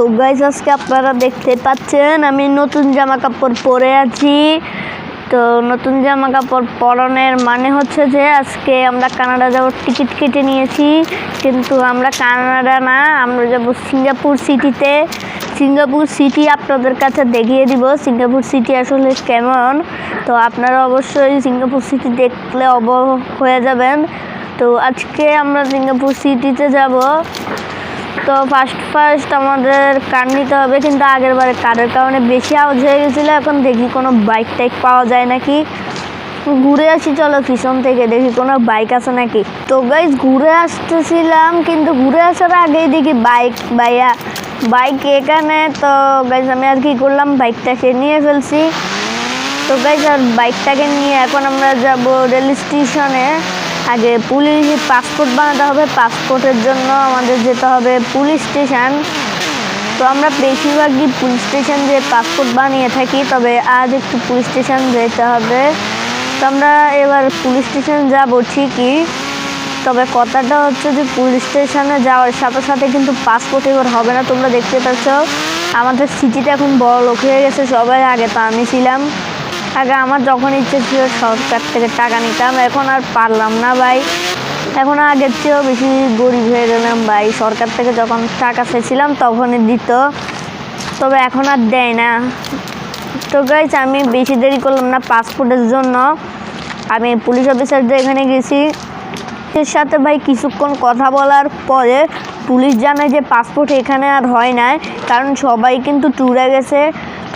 তো গাইজ আজকে আপনারা দেখতে পাচ্ছেন, আমি নতুন জামা কাপড় পরে আছি। তো নতুন জামা কাপড় পরনের মানে হচ্ছে যে, আজকে আমরা কানাডা যাওয়ার টিকিট কেটে নিয়েছি। কিন্তু আমরা কানাডা না, আমরা যাব সিঙ্গাপুর সিটিতে। সিঙ্গাপুর সিটি আপনাদের কাছে দেখিয়ে দিব, সিঙ্গাপুর সিটি আসলে কেমন। তো আপনারা অবশ্যই সিঙ্গাপুর সিটি দেখলে অব হয়ে যাবেন। তো আজকে আমরা সিঙ্গাপুর সিটিতে যাব। তো ফার্স্ট ফার্স্ট আমাদের কার নিতে হবে, কিন্তু আগের বারে কারের কারণে বেশি আওয়াজ হয়ে গেছিল। এখন দেখি কোনো বাইক টাইক পাওয়া যায় নাকি? ঘুরে আসি, চলো পিছন থেকে দেখি কোনো বাইক আছে নাকি। তো গাইজ ঘুরে আসতেছিলাম, কিন্তু ঘুরে আসার আগেই দেখি বাইক বাইয়া বাইক এখানে। তো গাইজ আমি আর কি করলাম বাইকটাকে নিয়ে ফেলছি। তো গাইজ আর বাইকটাকে নিয়ে এখন আমরা যাব রেল স্টেশনে আগে পুলিশ পাসপোর্ট বানাতে হবে, পাসপোর্টের জন্য আমাদের যেতে হবে পুলিশ স্টেশন। তো আমরা বেশিরভাগই পুলিশ স্টেশন যে পাসপোর্ট বানিয়ে থাকি, তবে আজ একটু পুলিশ স্টেশন যেতে হবে। তো আমরা এবার পুলিশ স্টেশন যাব ঠিকই, তবে কথাটা হচ্ছে যে পুলিশ স্টেশনে যাওয়ার সাথে সাথে কিন্তু পাসপোর্ট এবার হবে না, তোমরা দেখতে পাচ্ছ। আমাদের সিটিতে এখন বড় লোক হয়ে গেছে, সবাই আগে তো আমি ছিলাম আগে আমার যখন ইচ্ছে ছিল সরকার থেকে টাকা নিতাম, এখন আর পারলাম না ভাই। এখন আগের চেয়েও বেশি গরিব হয়ে গেলাম ভাই। সরকার থেকে যখন টাকা চেয়েছিলাম তখনই দিত, তবে এখন আর দেয় না। তো গাইজ আমি বেশি দেরি করলাম না পাসপোর্টের জন্য। আমি পুলিশ অফিসারদের এখানে গেছি। এর সাথে ভাই কিছুক্ষণ কথা বলার পরে পুলিশ জানায় যে পাসপোর্ট এখানে আর হয় না কারণ সবাই কিন্তু ট্যুরে গেছে।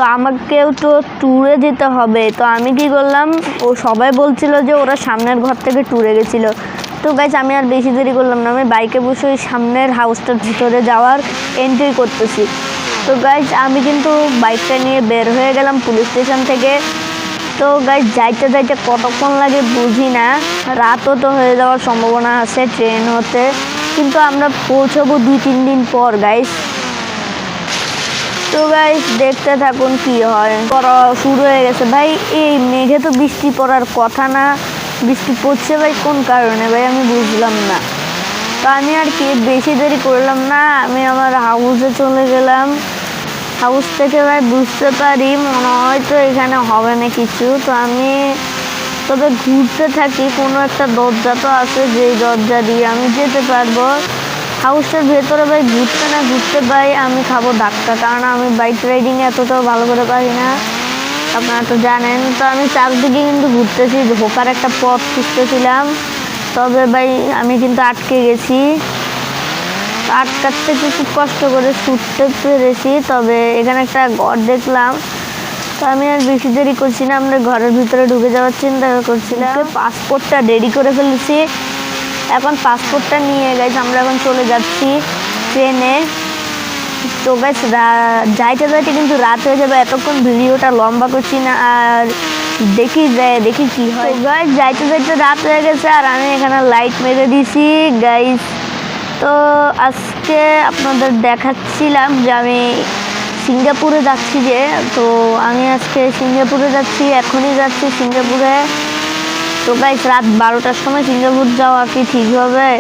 তো আমাকেও তো ট্যুরে যেতে হবে। তো আমি কি করলাম, ও সবাই বলছিল যে ওরা সামনের ঘর থেকে ট্যুরে গেছিল। তো গাইজ আমি আর বেশি দেরি করলাম না। আমি বাইকে বসে ওই সামনের হাউসটার ভিতরে যাওয়ার এন্ট্রি করতেছি। তো গাইজ আমি কিন্তু বাইকটা নিয়ে বের হয়ে গেলাম পুলিশ স্টেশন থেকে। তো গাইজ যাইতে যাইতে কতক্ষণ লাগে বুঝি না। রাতও তো হয়ে যাওয়ার সম্ভাবনা আছে ট্রেন হতে। কিন্তু আমরা পৌঁছবো দুই তিন দিন পর গাইজ তো ভাই দেখতে থাকুন কি হয়। পড়া শুরু হয়ে গেছে। ভাই, এই মেঘে তো বৃষ্টি পড়ার কথা না। বৃষ্টি পড়ছে ভাই, কোন কারণে? ভাই, আমি বুঝলাম না। তো আমি আর কি, বেশি দেরি করলাম না। আমি আমার হাউসে চলে গেলাম। হাউস থেকে ভাই, বুঝতে পারি, মনে হয় তো এখানে হবে না কিছু। তো আমি তবে ঘুরতে থাকি। কোনো একটা দরজা তো আছে, যেই দরজা দিয়ে আমি যেতে পারব। হাউসের ভেতরে ভাই ঘুরতে না ঘুরতে ভাই আমি খাব ধাক্কা কারণ আমি বাইক রাইডিং এতটাও ভালো করে পারি না। আপনারা তো জানেন। তো আমি চারদিকে কিন্তু ঘুরতেছি, ঢোকার একটা পথ খুঁজতেছিলাম। তবে ভাই আমি কিন্তু আটকে গেছি। আটকাতে খুব কষ্ট করে ছুটতে পেরেছি, তবে এখানে একটা ঘর দেখলাম। তো আমি আর বেশি দেরি করছি না, আমরা ঘরের ভিতরে ঢুকে যাওয়ার চিন্তা করছিলাম। পাসপোর্টটা রেডি করে ফেলেছি। এখন পাসপোর্টটা নিয়ে গেছে আমরা এখন চলে যাচ্ছি ট্রেনে। তো গাছ যাইতে যাইতে কিন্তু রাত হয়ে যাবে, এতক্ষণ ভিডিওটা লম্বা করছি না, আর দেখি দেখি কি হয়। গাইজ যাইতে যাইতে রাত হয়ে গেছে, আর আমি এখানে লাইট মেরে দিছি গাইজ তো আজকে আপনাদের দেখাচ্ছিলাম যে আমি সিঙ্গাপুরে যাচ্ছি যে, তো আমি আজকে সিঙ্গাপুরে যাচ্ছি, এখনই যাচ্ছি সিঙ্গাপুরে। তো গাইজ রাত বারোটার সময় সিঙ্গাপুর যাওয়া কি ঠিক হবে?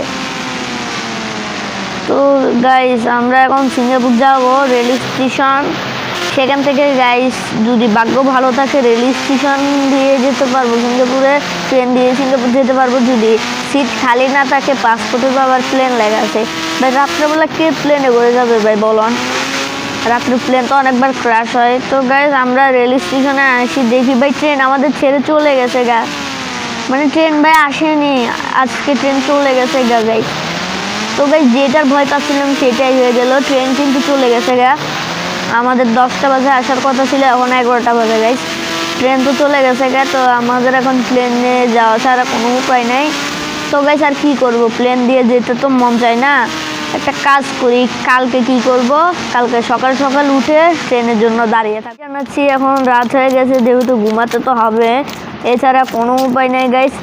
তো গাইস আমরা এখন সিঙ্গাপুর যাব, রেল স্টেশন। সেখান থেকে গাইস যদি ভাগ্য ভালো থাকে, রেল স্টেশন দিয়ে যেতে পারব। সিঙ্গাপুরে ট্রেন দিয়ে সিঙ্গাপুর যেতে পারব যদি সিট খালি না থাকে পাসপোর্টের আবার প্লেন লেগে আছে। ভাই, রাত্রেবেলা কে প্লেনে করে যাবে ভাই, বলুন? রাত্রে প্লেন তো অনেকবার ক্র্যাশ হয়। তো গাইজ আমরা রেল স্টেশনে আসি, দেখি ভাই ট্রেন আমাদের ছেড়ে চলে গেছে গা। মানে ট্রেন ভাই আসেনি। আজকে ট্রেন চলে গেছে গা গাই। তো গাই, যেটার ভয় পাচ্ছিলাম সেটাই হয়ে গেল। ট্রেন কিন্তু চলে গেছে গা। আমাদের দশটা বাজে আসার কথা ছিল, এখন এগারোটা বাজে গাইস। ট্রেন তো চলে গেছে গা, তো আমাদের এখন প্লেনে যাওয়া ছাড়া কোনো উপায় নাই। তো গাইস, আর কি করব? প্লেন দিয়ে যেতে তো মন চায় না। একটা কাজ করি, কালকে কি করব? কালকে সকাল সকাল উঠে ট্রেনের জন্য দাঁড়িয়ে থাকি। জানাচ্ছি, এখন রাত হয়ে গেছে, যেহেতু ঘুমাতে তো হবে। এছাড়া কোনো উপায় নেই গাইস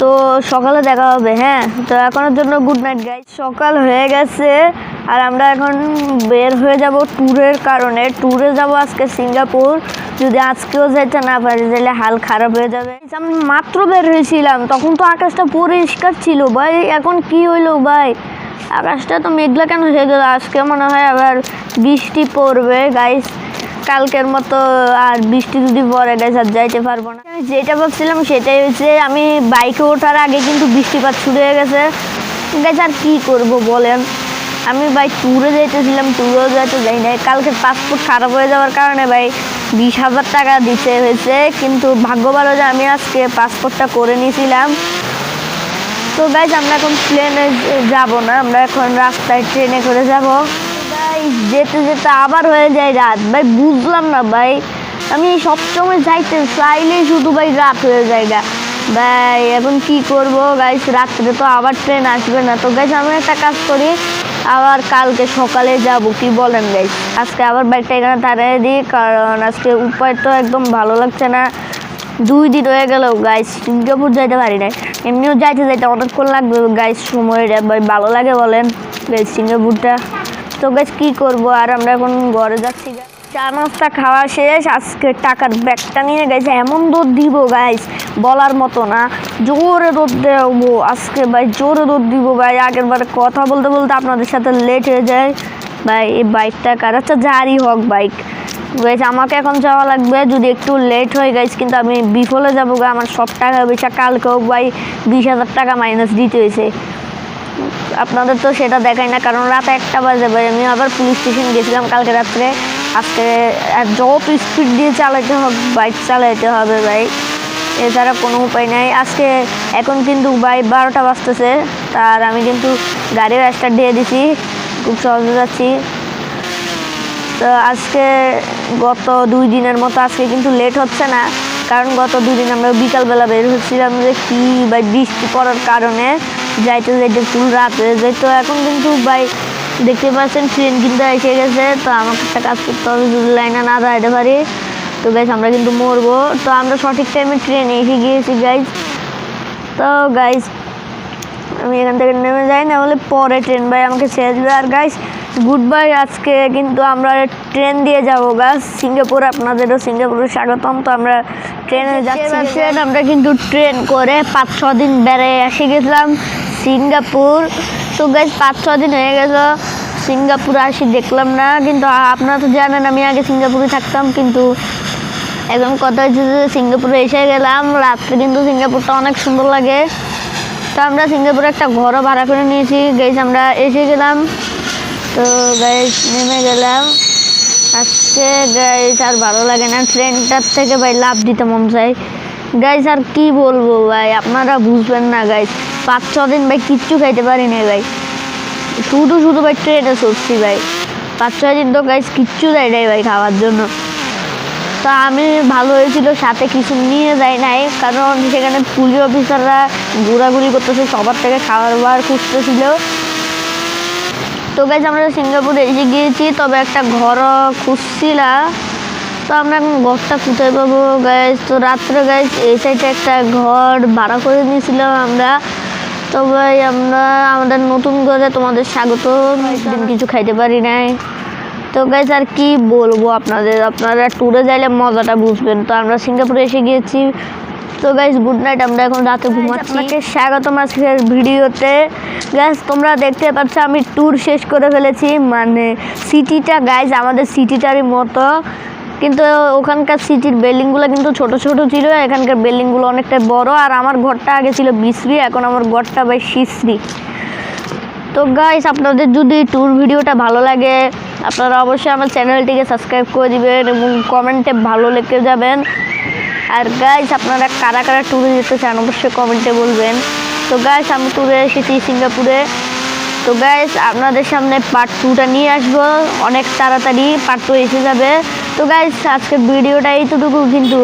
তো সকালে দেখা হবে হ্যাঁ? তো এখনের জন্য গুড নাইট গাইস সকাল হয়ে গেছে, আর আমরা এখন বের হয়ে যাব ট্যুরের কারণে। ট্যুরে যাব আজকে সিঙ্গাপুর। যদি আজকেও যেতে না পারি, তাহলে হাল খারাপ হয়ে যাবে। আমি মাত্র বের হয়েছিলাম, তখন তো আকাশটা পরিষ্কার ছিল। ভাই, এখন কি হইল, ভাই? আকাশটা তো মেঘলা কেন হয়ে গেল? আজকে মনে হয় আবার বৃষ্টি পড়বে গাইস কালকের মতো আর বৃষ্টি যদি পরে গেছে আর যাইতে পারব না। আমি যেটা ভাবছিলাম সেটাই হচ্ছে, আমি বাইকে ওঠার আগে কিন্তু বৃষ্টিপাত শুরু হয়ে গেছে। গাইস আর কি করব বলেন? আমি ভাই ট্যুরে যেতেছিলাম ট্যুরেও যেতে যাই নাই। কালকে পাসপোর্ট খারাপ হয়ে যাওয়ার কারণে ভাই বিশ হাজার টাকা দিতে হয়েছে। কিন্তু ভাগ্য ভালো যে আমি আজকে পাসপোর্টটা করে নিয়েছিলাম। তো গাইজ আমরা এখন প্লেনে যাব না, আমরা এখন রাস্তায় ট্রেনে করে যাব। ভাই যেতে যেতে আবার হয়ে যায় রাত। ভাই, বুঝলাম না ভাই। আমি সবসময় যাইতে চাইলেই শুধু ভাই রাত হয়ে যায় গা। ভাই, এখন কি করব? গাইস রাত্রে তো আবার ট্রেন আসবে না। তো গাইজ আমি একটা কাজ করি, আবার কালকে সকালে যাব। কি বলেন গাইস আজকে আবার বাইকটা এখানে তাড়িয়ে দিই, কারণ আজকে উপায় তো একদম ভালো লাগছে না। দুই দিন হয়ে গেল গাইস সিঙ্গাপুর যাইতে পারি নাই। এমনিও যাইতে যাইতে অনেকক্ষণ লাগবে গাইস সময়টা ভাই, ভালো লাগে বলেন গাইস সিঙ্গাপুরটা। তো গাইস কি করব? আর আমরা এখন ঘরে যাচ্ছি। চা নাস্তা খাওয়া শেষ। আজকে টাকার ব্যাগটা নিয়ে গেছে এমন দৌড় দিব গাইস বলার মতো না। জোরে দৌড় দেবো আজকে, ভাই, জোরে দৌড় দিব, ভাই। আগের বারে কথা বলতে বলতে আপনাদের সাথে লেট হয়ে যায়। ভাই, এই বাইকটা কার? আচ্ছা যারই হোক বাইক গাইজ আমাকে এখন যাওয়া লাগবে। যদি একটু লেট হয়ে গেছে কিন্তু আমি বিফলে যাব গা। আমার সব টাকা পয়সা কালকেও ভাই, বিশ হাজার টাকা মাইনাস দিতে হয়েছে। আপনাদের তো সেটা দেখাই না, কারণ রাত একটা বাজে ভাই। আমি আবার পুলিশ স্টেশন গেছিলাম কালকে রাত্রে। আজকে যত স্পিড দিয়ে চালাতে হবে বাইক চালাতে হবে ভাই। এছাড়া কোনো উপায় নাই। আজকে এখন কিন্তু ভাই বারোটা বাজতেছে তার আমি কিন্তু গাড়ির স্টার্ট দিয়ে দিছি, খুব সহজে যাচ্ছি। তো আজকে গত দুই দিনের মতো আজকে কিন্তু লেট হচ্ছে না, কারণ গত দুই দিন আমরা বিকালবেলা বের হচ্ছিলাম যে কী বা বৃষ্টি পড়ার কারণে। যাইতে যাইতে ফুল রাত হয়ে যায়। তো এখন কিন্তু ভাই দেখতে পাচ্ছেন ট্রেন কিন্তু এসে গেছে। তো আমাকে একটা কাজ করতে হবে যদি লাইনে না দাঁড়াতে পারি তো গাইজ আমরা কিন্তু মরবো। তো আমরা সঠিক টাইমে ট্রেনে এসে গিয়েছি গাইজ তো গাইজ আমি এখান থেকে নেমে যাই না বলে পরে ট্রেন ভাই আমাকে ছেড়ে দেবে। আর গাইস গুড বাই আজকে কিন্তু আমরা ট্রেন দিয়ে যাব গাছ সিঙ্গাপুর আপনাদেরও সিঙ্গাপুরে স্বাগতম। তো আমরা ট্রেনে যাচ্ছি। আমরা কিন্তু ট্রেন করে পাঁচ ছ দিন বেড়ে এসে গেছিলাম। সিঙ্গাপুর। তো গাইস পাঁচ ছ দিন হয়ে গেল। সিঙ্গাপুর আসি, দেখলাম না। কিন্তু আপনারা তো জানেন, আমি আগে সিঙ্গাপুরে থাকতাম। কিন্তু এখন কথা হচ্ছে যে, সিঙ্গাপুরে এসে গেলাম। রাত্রে কিন্তু সিঙ্গাপুরটা অনেক সুন্দর লাগে। তো আমরা সিঙ্গাপুরে একটা ঘরও ভাড়া করে নিয়েছি। গাইজ আমরা এসে গেলাম। তো গাইজ নেমে গেলাম। আজকে গাইজ আর ভালো লাগে না। ট্রেনটার থেকে ভাই লাভ দিতে মন চাই গাইজ আর কি বলব ভাই? আপনারা বুঝবেন না গাইজ পাঁচ, ছ দিন ভাই কিচ্ছু খাইতে পারি না ভাই। শুধু শুধু ভাই ট্রেনে চড়ছি ভাই। পাঁচ, ছয় দিন তো গাইজ কিচ্ছু দেয় নাই ভাই খাওয়ার জন্য। তো আমি ভালো হয়েছিল, সাথে কিছু নিয়ে যাই নাই। কারণ সেখানে পুলিশ অফিসাররা ঘোরাঘুরি করতেছে, সবার থেকে খাবার বার খুঁজতেছিল। তো গাইজ আমরা সিঙ্গাপুরে এসে গিয়েছি, তবে একটা ঘরও খুঁজছিলাম। তো আমরা এখন ঘরটা কোথায় পাবো গাইজ তো রাত্রে গাইজ এই সাইডে একটা ঘর ভাড়া করে নিয়েছিলাম আমরা। তো ভাই আমরা আমাদের নতুন ঘরে তোমাদের স্বাগত। দিন কিছু খাইতে পারি নাই। তো গাইজ আর কি বলব আপনাদের? আপনারা ট্যুরে যাইলে মজাটা বুঝবেন। তো আমরা সিঙ্গাপুরে এসে গিয়েছি। তো গাইজ গুড নাইট আমরা এখন রাতে ঘুমাচ্ছি। আপনাকে স্বাগতম আজকের ভিডিওতে। গাইজ তোমরা দেখতে পাচ্ছ আমি ট্যুর শেষ করে ফেলেছি। মানে সিটিটা গাইজ আমাদের সিটিটারই মতো। কিন্তু ওখানকার সিটির বিল্ডিংগুলো কিন্তু ছোট ছোট ছিল, এখানকার বিল্ডিংগুলো অনেকটা বড়, আর আমার ঘরটা আগে ছিল বিশ্রী, এখন আমার ঘরটা ভাই শিশ্রী তো গাইস আপনাদের যদি ট্যুর ভিডিওটা ভালো লাগে, আপনারা অবশ্যই আমার চ্যানেলটিকে সাবস্ক্রাইব করে দিবেন এবং কমেন্টে ভালো লেগে যাবেন। আর গাইস আপনারা কারা কারা ট্যুরে যেতে চান অবশ্যই কমেন্টে বলবেন। তো গাইস আমি ট্যুরে এসেছি সিঙ্গাপুরে। তো গাইস আপনাদের সামনে পার্ট টুটা নিয়ে আসব। অনেক তাড়াতাড়ি পার্ট টু এসে যাবে। তো গাইস আজকের ভিডিওটা এইটুকু কিন্তু।